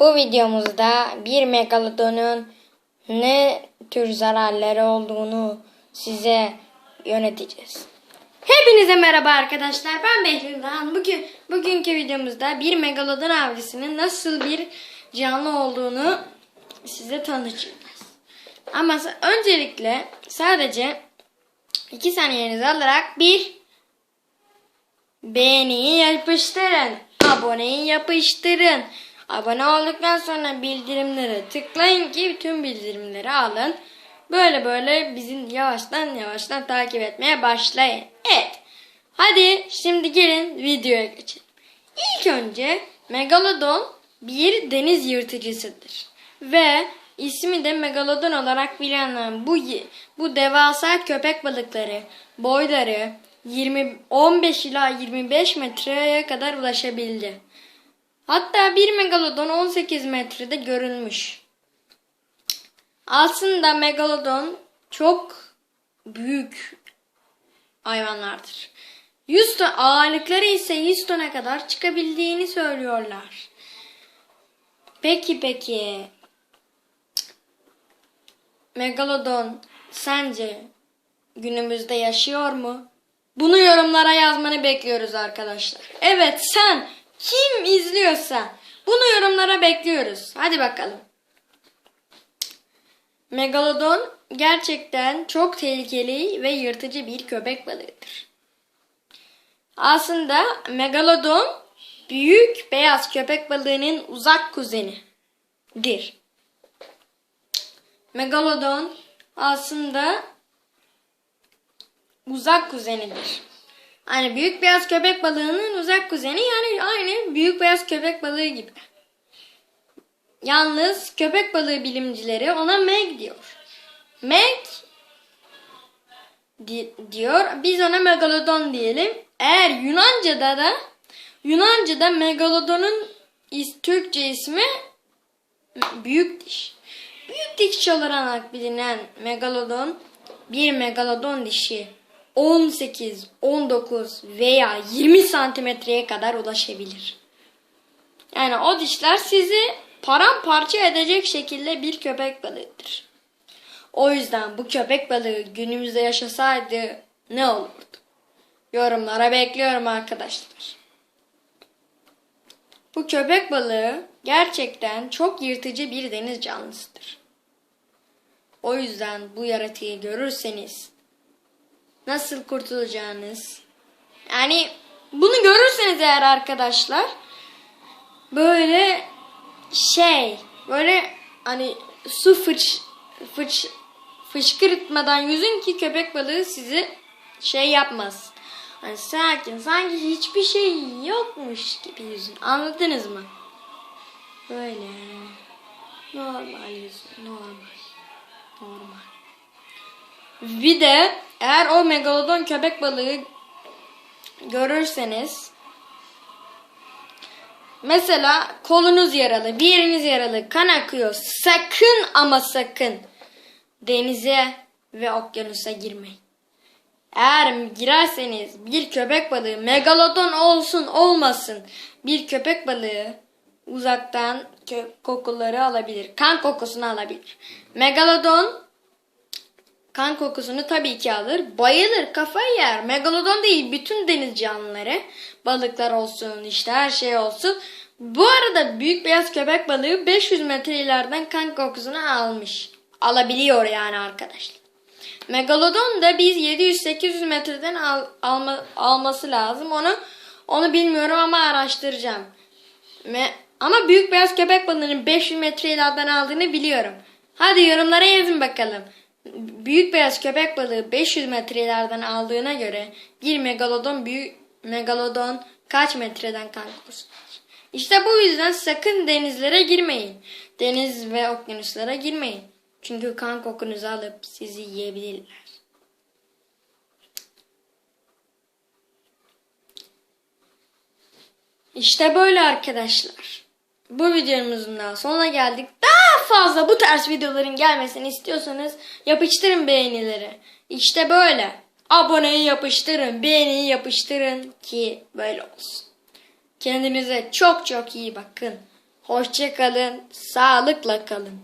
Bu videomuzda bir megalodonun ne tür zararları olduğunu size yöneteceğiz. Hepinize merhaba arkadaşlar. Ben Behlül Doğan. Bugün bugünkü videomuzda bir megalodon avcısının nasıl bir canlı olduğunu size tanıtacağız. Ama öncelikle sadece iki saniyenizi alarak bir beğeniyi yapıştırın. Aboneyi yapıştırın. Abone olduktan sonra bildirimlere tıklayın ki tüm bildirimleri alın. Böyle böyle bizim yavaştan yavaştan takip etmeye başlayın. Evet. Hadi şimdi gelin videoya geçelim. İlk önce Megalodon bir deniz yırtıcısıdır. Ve ismi de Megalodon olarak bilinen bu bu devasa köpek balıkları boyları 20 15 ila 25 metreye kadar ulaşabildi. Hatta bir megalodon 18 metrede görülmüş. Aslında megalodon çok büyük hayvanlardır. 100 ton, ağırlıkları ise 100 tona kadar çıkabildiğini söylüyorlar. Peki peki Megalodon sence günümüzde yaşıyor mu? Bunu yorumlara yazmanı bekliyoruz arkadaşlar. Evet sen kim izliyorsa bunu yorumlara bekliyoruz. Hadi bakalım. Megalodon gerçekten çok tehlikeli ve yırtıcı bir köpek balığıdır. Aslında Megalodon büyük beyaz köpek balığının uzak kuzenidir. Megalodon aslında uzak kuzenidir. Hani büyük beyaz köpek balığının uzak kuzeni yani aynı büyük beyaz köpek balığı gibi. Yalnız köpek balığı bilimcileri ona Meg diyor. Meg di- diyor. Biz ona megalodon diyelim. Eğer Yunanca'da da Yunanca'da megalodonun is, Türkçe ismi büyük diş. Büyük diş olarak bilinen megalodon bir megalodon dişi 18, 19 veya 20 santimetreye kadar ulaşabilir. Yani o dişler sizi paramparça edecek şekilde bir köpek balığıdır. O yüzden bu köpek balığı günümüzde yaşasaydı ne olurdu? Yorumlara bekliyorum arkadaşlar. Bu köpek balığı gerçekten çok yırtıcı bir deniz canlısıdır. O yüzden bu yaratığı görürseniz nasıl kurtulacağınız yani bunu görürseniz eğer arkadaşlar böyle şey böyle hani su fıç fıç fışkırtmadan yüzün ki köpek balığı sizi şey yapmaz. Hani sakin sanki hiçbir şey yokmuş gibi yüzün. Anladınız mı? Böyle normal yüzün normal normal. Bir de eğer o megalodon köpek balığı görürseniz mesela kolunuz yaralı, bir yeriniz yaralı, kan akıyor. Sakın ama sakın denize ve okyanusa girmeyin. Eğer girerseniz bir köpek balığı megalodon olsun olmasın bir köpek balığı uzaktan kokuları alabilir. Kan kokusunu alabilir. Megalodon kan kokusunu tabii ki alır. Bayılır, kafayı yer. Megalodon değil, bütün deniz canlıları. Balıklar olsun, işte her şey olsun. Bu arada büyük beyaz köpek balığı 500 metre ileriden kan kokusunu almış. Alabiliyor yani arkadaşlar. Megalodon da biz 700-800 metreden al, alma, alması lazım. Onu onu bilmiyorum ama araştıracağım. Me, ama büyük beyaz köpek balığının 500 metre ileriden aldığını biliyorum. Hadi yorumlara yazın bakalım büyük beyaz köpek balığı 500 metrelerden aldığına göre bir megalodon büyük megalodon kaç metreden kokusu İşte bu yüzden sakın denizlere girmeyin. Deniz ve okyanuslara girmeyin. Çünkü kan kokunuzu alıp sizi yiyebilirler. İşte böyle arkadaşlar. Bu videomuzun daha sonuna geldik. Fazla bu tarz videoların gelmesini istiyorsanız yapıştırın beğenileri. İşte böyle. Aboneyi yapıştırın, beğeniyi yapıştırın ki böyle olsun. Kendinize çok çok iyi bakın. Hoşça kalın. Sağlıkla kalın.